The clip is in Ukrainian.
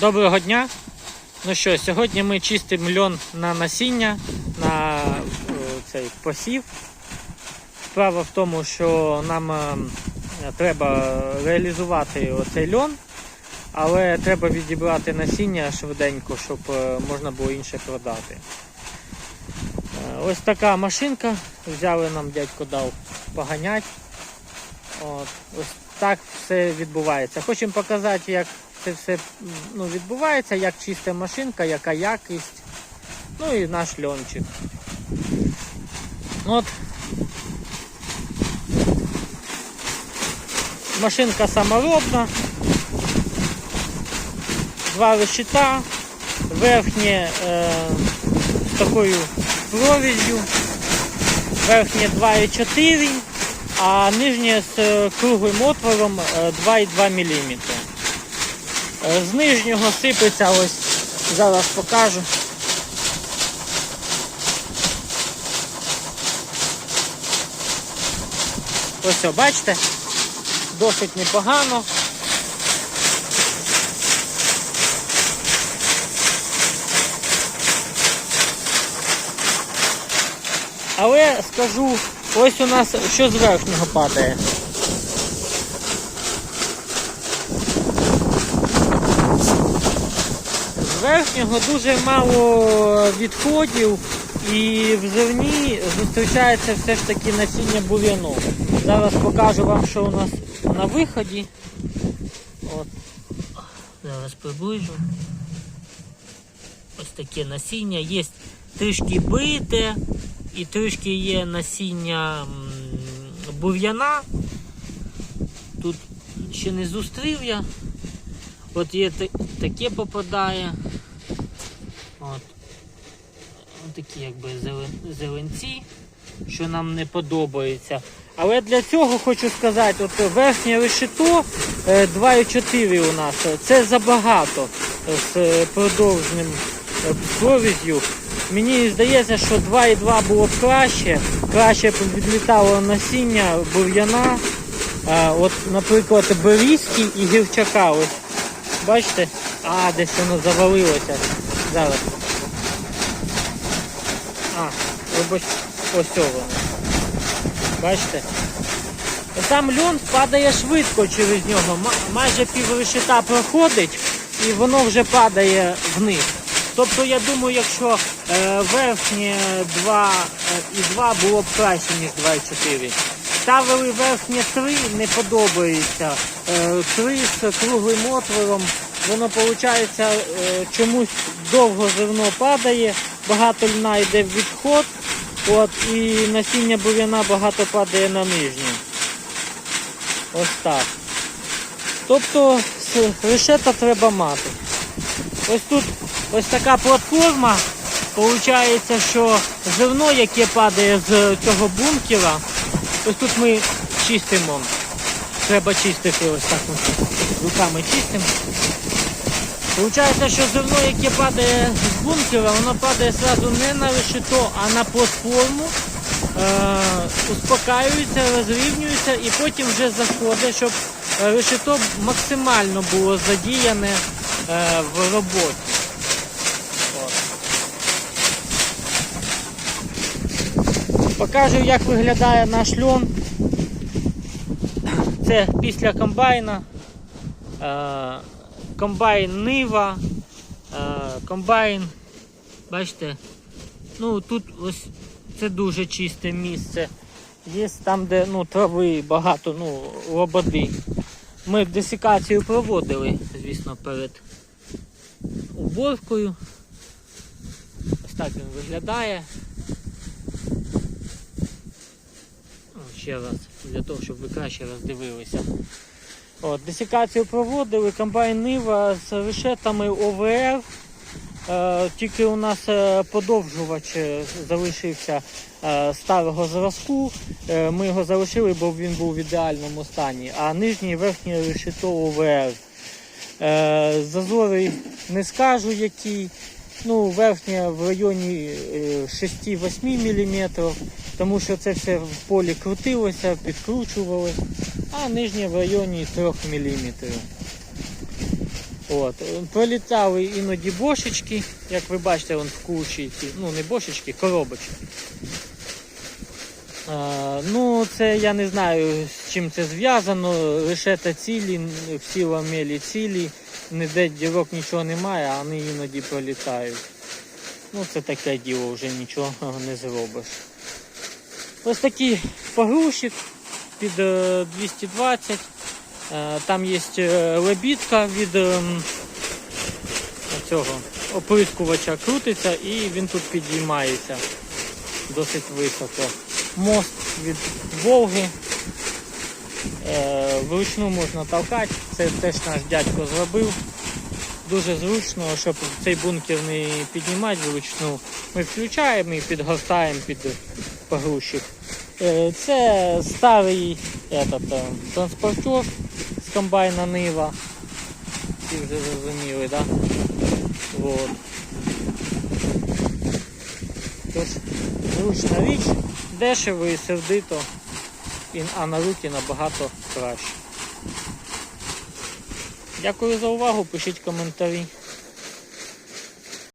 Доброго дня. Ну що, сьогодні ми чистимо льон на насіння, на е, цей посів. Справа в тому, що нам е, треба реалізувати оцей льон, але треба відібрати насіння швиденько, щоб е, можна було інше продати. Ось така машинка. Взяли нам дядько дав поганять. От, ось так все відбувається. Хочемо показати, як це все ну, відбувається, як чиста машинка, яка якість. Ну і наш льончик. От. Машинка саморобна. Два решета. Верхнє е, з такою провіз'ю. Верхнє 2,4 а нижнє з е, круглим отвором е, 2,2 мм. Е, З нижнього сипеться ось, зараз покажу. Ось, о, бачите, досить непогано. Але скажу, ось у нас що з верхнього падає. Верхнього дуже мало відходів і в зерні зустрічається все ж таки насіння бур'яну. Зараз покажу вам, що у нас на виході. От. Зараз приближу. Ось таке насіння. Є трішки бите і трішки є насіння бур'яна. Тут ще не зустрів я. От є таке попадає. От. Такі якби зеленці, що нам не подобається. Але для цього хочу сказати, от верхнє решето е, 2,4 у нас. е, Це забагато з е, продовжним е, провіз'ю. Мені здається, що 2,2 було б краще. Краще б відлітало насіння бур'яна. От, наприклад, берізки і гірчака. Ось. Бачите? А, десь воно завалилося. Зараз. А, вибач, ось воно. Бачите? Сам льон падає швидко через нього. Майже пів решета проходить і воно вже падає вниз. Тобто я думаю, якщо е, верхнє 2 е, і 2 було б краще, ніж 2,4. Ставили верхнє 3, не подобається. Е, 3 з круглим отвором. Воно виходить е, чомусь довго зерно падає, багато льна йде в відход, от, і насіння бур'яна багато падає на нижню. Ось так. Тобто решета треба мати. Ось тут ось така платформа. Получається, що зерно, яке падає з цього бункера, ось тут ми чистимо. Треба чистити ось так ми руками чистимо. Получається, що зерно, яке падає з бункера, воно падає одразу не на решето, а на платформу. Е, успокаюється, розрівнюється і потім вже заходить, щоб решето максимально було задіяне е, в роботі. Покажу, як виглядає наш льон. Це після комбайна. Е, комбайн Нива, е, комбайн, бачите, ну тут ось це дуже чисте місце. Є там, де ну, трави багато, ну, лободи. Ми десикацію проводили, звісно, перед уборкою. Ось так він виглядає. О, ще раз, для того, щоб ви краще роздивилися. От, десикацію проводили, комбайн Нива з решетами ОВР. Е, тільки у нас е, подовжувач е, залишився е, старого зразку. Е, ми його залишили, бо він був в ідеальному стані. А нижній і верхній решето ОВР. Е, зазори не скажу який. Ну, верхнє в районі е, 6-8 мм, тому що це все в полі крутилося, підкручувалося, а нижнє в районі 3 мм. От. е, Пролітали іноді бошечки, як ви бачите, вон в кучі, ці, ну не бошечки, коробочки. А, ну, це я не знаю, з чим це зв'язано. Лише та цілі, всі ламелі цілі, ніде дірок нічого немає, а вони іноді пролітають. Ну, це таке діло, вже нічого не зробиш. Ось такий погрузчик під е, 220. Е, Там є е, лебідка від ем, цього оприскувача крутиться і він тут підіймається досить високо. Мост від Волги. Е, Вручну можна толкати, це теж наш дядько зробив. Дуже зручно, щоб цей бункер не піднімати вручну. Ми включаємо і підгортаємо під погрузчик. Е, Це старий этот, е, транспортер з комбайна Нива. Всі вже зрозуміли? Да? Вот. Тож, зручна річ, дешево і сердито, а на руки набагато краще. Дякую за увагу, пишіть коментарі.